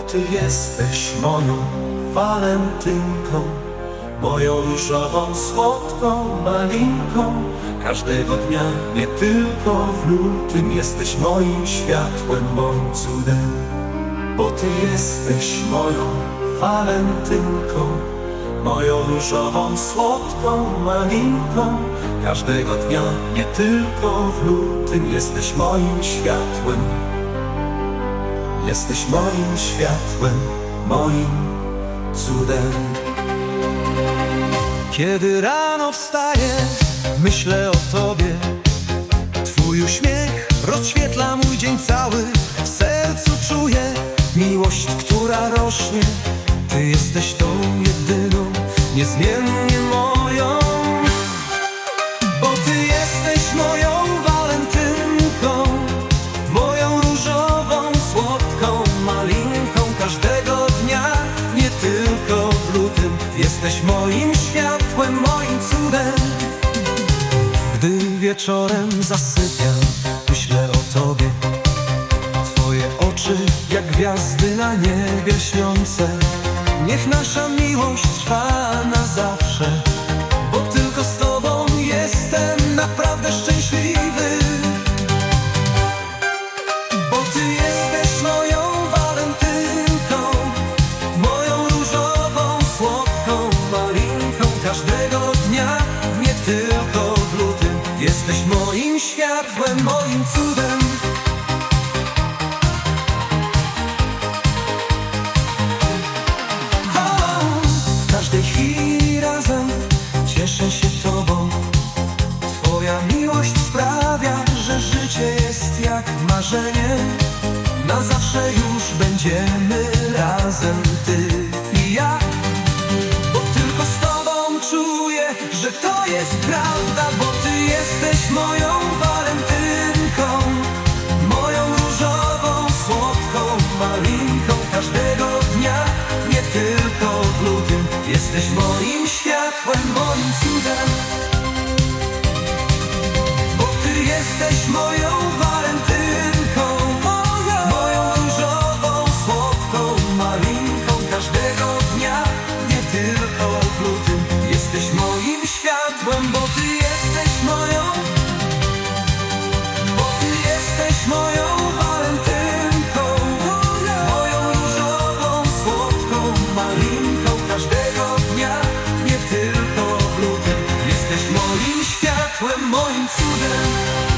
Ty jesteś moją walentynką Moją różową, słodką malinką. Każdego dnia, nie tylko w lutym Jesteś moim światłem, moim cudem Bo Ty jesteś moją walentynką Moją różową, słodką malinką. Każdego dnia, nie tylko w lutym Jesteś moim światłem Jesteś moim światłem, moim cudem. Kiedy rano wstaję, myślę o Tobie. Twój uśmiech rozświetla mój dzień cały. W sercu czuję miłość, która rośnie. Ty jesteś tą jedyną, niezmiennie moją wieczorem zasypiam, myślę o Tobie. Twoje oczy jak gwiazdy na niebie śniące. Niech nasza miłość trwa Jesteś moim światłem, moim cudem. O, W każdej chwili razem cieszę się Tobą. Twoja miłość sprawia, że życie jest jak marzenie. Na zawsze już będziemy razem Ty i ja. Bo tylko z Tobą czuję, że to jest prawda Jesteś moją walentynką Moją różową, słodką, malinką. Każdego dnia, nie tylko w lutym. Jesteś moim światłem, moim cudem. Bo Ty jesteś moją Jesteś moim światłem, moim cudem.